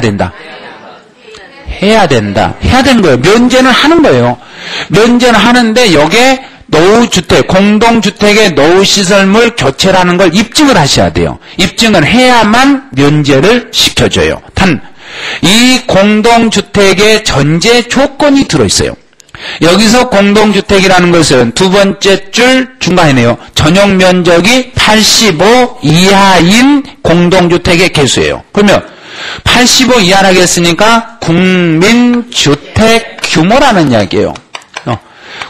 된다. 해야 된다. 해야 되는 거예요. 면제는 하는 거예요. 면제는 하는데 여기에 노후주택, 공동주택의 노후시설물 교체라는 걸 입증을 하셔야 돼요. 입증을 해야만 면제를 시켜줘요. 단, 이 공동주택의 전제 조건이 들어있어요. 여기서 공동주택이라는 것은 두 번째 줄 중간이네요. 전용 면적이 85 이하인 공동주택의 개수예요. 그러면 85 이하라고 했으니까 국민주택 규모라는 이야기예요. 어.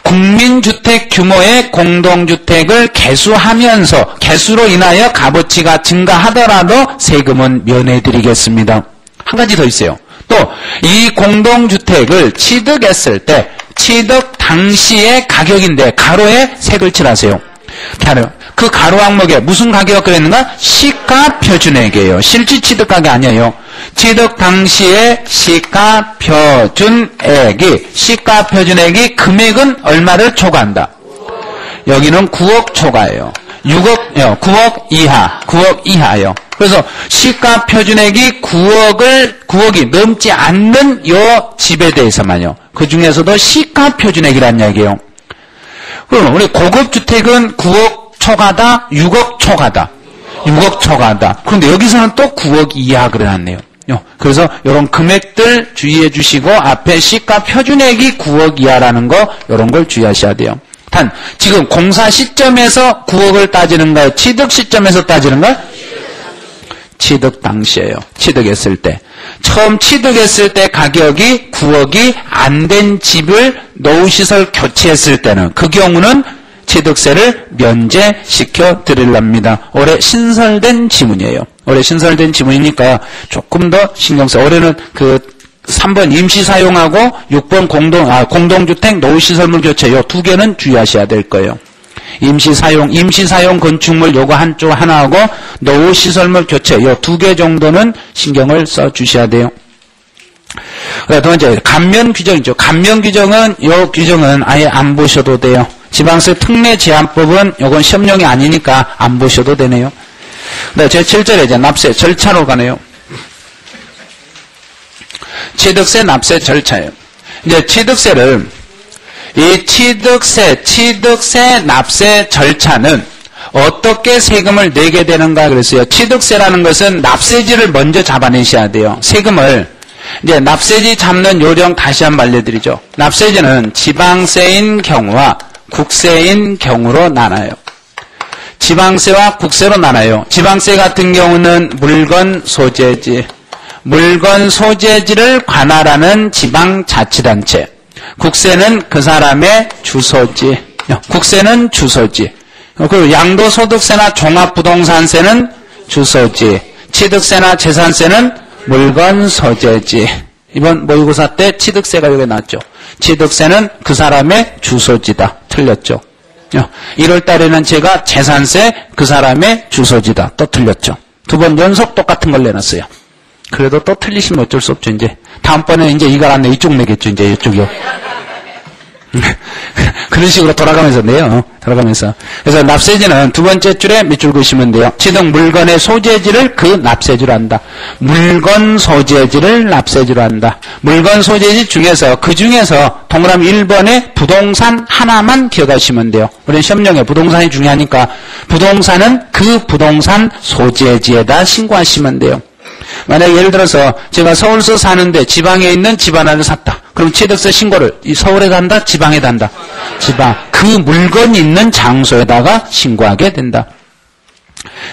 국민주택 규모의 공동주택을 개수하면서 개수로 인하여 값어치가 증가하더라도 세금은 면해드리겠습니다. 한 가지 더 있어요. 또 이 공동주택을 취득했을 때 취득 당시의 가격인데 가로에 색을 칠하세요. 가로. 그 가로 항목에 무슨 가격이 그랬는가? 시가 표준액이에요. 실질 취득 가격 아니에요. 취득 당시에 시가 표준액이 시가 표준액이 금액은 얼마를 초과한다. 여기는 9억 초과예요. 6억, 9억 이하, 9억 이하요. 그래서 시가 표준액이 9억을 9억이 넘지 않는 요 집에 대해서만요. 그 중에서도 시가 표준액이란 이야기예요. 그럼 우리 고급 주택은 9억 초과다, 6억 초과다. 6억 초과다. 그런데 여기서는 또 9억 이하 그래놨네요. 그래서 이런 금액들 주의해 주시고 앞에 시가 표준액이 9억 이하라는 거 이런 걸 주의하셔야 돼요. 단 지금 공사 시점에서 9억을 따지는가요? 취득 시점에서 따지는가요? 취득 당시에요. 취득했을 때. 처음 취득했을 때 가격이 9억이 안 된 집을 노후시설 교체했을 때는 그 경우는 취득세를 면제시켜 드릴랍니다. 올해 신설된 지문이에요. 올해 신설된 지문이니까 조금 더 신경 써. 올해는 그 3번 임시 사용하고 6번 공동 아 공동주택 노후시설물 교체 요 두 개는 주의하셔야 될 거예요. 임시 사용, 임시 사용 건축물 요거 한쪽 하나하고 노후 시설물 교체 요 두 개 정도는 신경을 써 주셔야 돼요. 두 번째 감면 규정이죠. 감면 규정은 요 규정은 아예 안 보셔도 돼요. 지방세 특례 제한법은 요건 시험용이 아니니까 안 보셔도 되네요. 네, 제 7절에 이제 납세 절차로 가네요. 취득세 납세 절차예요. 이제 취득세를 이 취득세, 취득세 납세 절차는 어떻게 세금을 내게 되는가 그랬어요. 취득세라는 것은 납세지를 먼저 잡아내셔야 돼요. 세금을 이제 납세지 잡는 요령 다시 한번 알려드리죠. 납세지는 지방세인 경우와 국세인 경우로 나눠요. 지방세와 국세로 나눠요. 지방세 같은 경우는 물건 소재지, 물건 소재지를 관할하는 지방자치단체. 국세는 그 사람의 주소지. 국세는 주소지. 그리고 양도소득세나 종합부동산세는 주소지. 취득세나 재산세는 물건 소재지. 이번 모의고사 때 취득세가 여기 나왔죠. 취득세는 그 사람의 주소지다. 틀렸죠. 1월 달에는 제가 재산세 그 사람의 주소지다. 또 틀렸죠. 두 번 연속 똑같은 걸 내놨어요. 그래도 또 틀리시면 어쩔 수 없죠, 이제. 다음번에 이제 이걸 안 내, 이쪽 내겠죠, 이제 이쪽이요. 그런 식으로 돌아가면서 내요. 어, 돌아가면서. 그래서 납세지는 두 번째 줄에 밑줄 그시면 돼요. 취득 물건의 소재지를 그 납세지로 한다. 물건 소재지를 납세지로 한다. 물건 소재지 중에서 그 중에서 동그라미 1번에 부동산 하나만 기억하시면 돼요. 우리 시험용에 부동산이 중요하니까 부동산은 그 부동산 소재지에다 신고하시면 돼요. 만약 예를 들어서 제가 서울서 사는데 지방에 있는 집 하나를 샀다. 그럼 취득세 신고를 서울에 단다, 지방에 단다. 지방. 그 물건이 있는 장소에다가 신고하게 된다.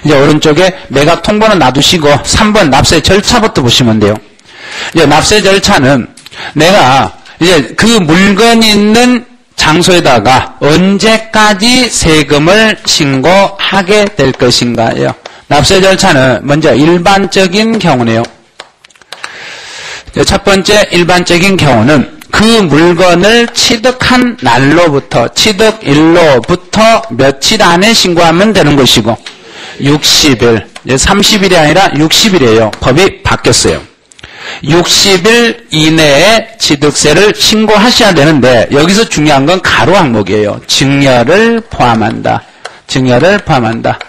이제 오른쪽에 매각 통보는 놔두시고 3번 납세 절차부터 보시면 돼요. 이제 납세 절차는 내가 이제 그 물건이 있는 장소에다가 언제까지 세금을 신고하게 될 것인가요? 납세 절차는 먼저 일반적인 경우네요. 첫 번째 일반적인 경우는 그 물건을 취득한 날로부터 취득일로부터 며칠 안에 신고하면 되는 것이고 60일, 30일이 아니라 60일이에요. 법이 바뀌었어요. 60일 이내에 취득세를 신고하셔야 되는데 여기서 중요한 건 가로 항목이에요. 증여를 포함한다. 증여를 포함한다.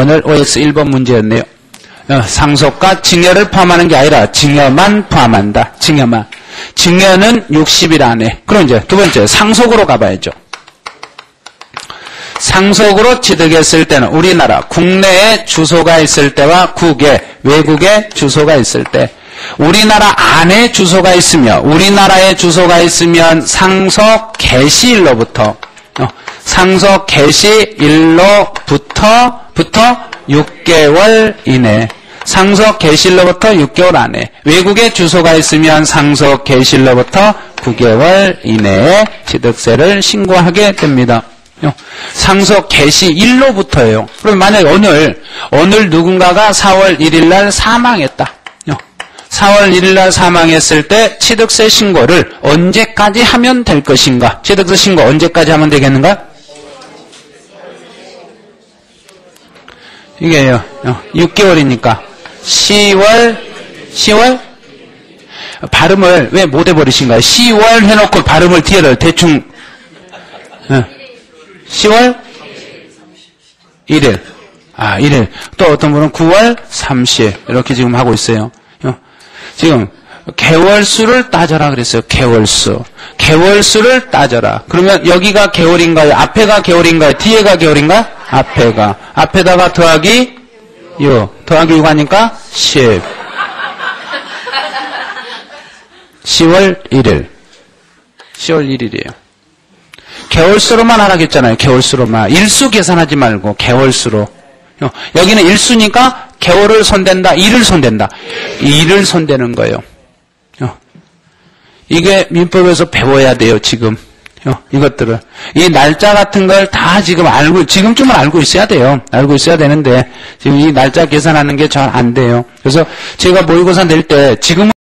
오늘 OX 1번 문제였네요. 어, 상속과 증여를 포함하는 게 아니라 증여만 포함한다. 증여만. 증여는 60일 안에. 그럼 이제 두 번째 상속으로 가봐야죠. 상속으로 취득했을 때는 우리나라 국내에 주소가 있을 때와 국외 외국에 주소가 있을 때 우리나라 안에 주소가 있으며 우리나라에 주소가 있으면 상속 개시일로부터 어, 상속 개시일로부터 부터 6개월 이내 상속 개시일로부터 6개월 안에 외국에 주소가 있으면 상속 개시일로부터 9개월 이내에 취득세를 신고하게 됩니다. 어, 상속 개시일로부터예요. 그럼 만약에 오늘 오늘 누군가가 4월 1일 날 사망했다. 4월 1일 날 사망했을 때 취득세 신고를 언제까지 하면 될 것인가? 취득세 신고 언제까지 하면 되겠는가? 이게요. 6개월이니까 10월 10월 발음을 왜 못 해버리신가요? 10월 해놓고 발음을 뒤에를 대충 10월 1일 아 1일 또 어떤 분은 9월 30일 이렇게 지금 하고 있어요. 지금 개월수를 따져라 그랬어요. 개월수. 개월수를 따져라. 그러면 여기가 개월인가요? 앞에가 개월인가요? 뒤에가 개월인가? 앞에가. 앞에다가 더하기 6. 더하기 6 하니까 10. 10월 1일. 10월 1일이에요. 개월수로만 하라겠잖아요. 개월수로만. 일수 계산하지 말고 개월수로. 여기는 일수니까 개월을 손댄다, 일을 손댄다. 일을 손대는 거예요. 이게 민법에서 배워야 돼요, 지금. 이것들을. 이 날짜 같은 걸 다 지금 알고, 지금쯤은 알고 있어야 돼요. 알고 있어야 되는데, 지금 이 날짜 계산하는 게 잘 안 돼요. 그래서 제가 모의고사 낼 때, 지금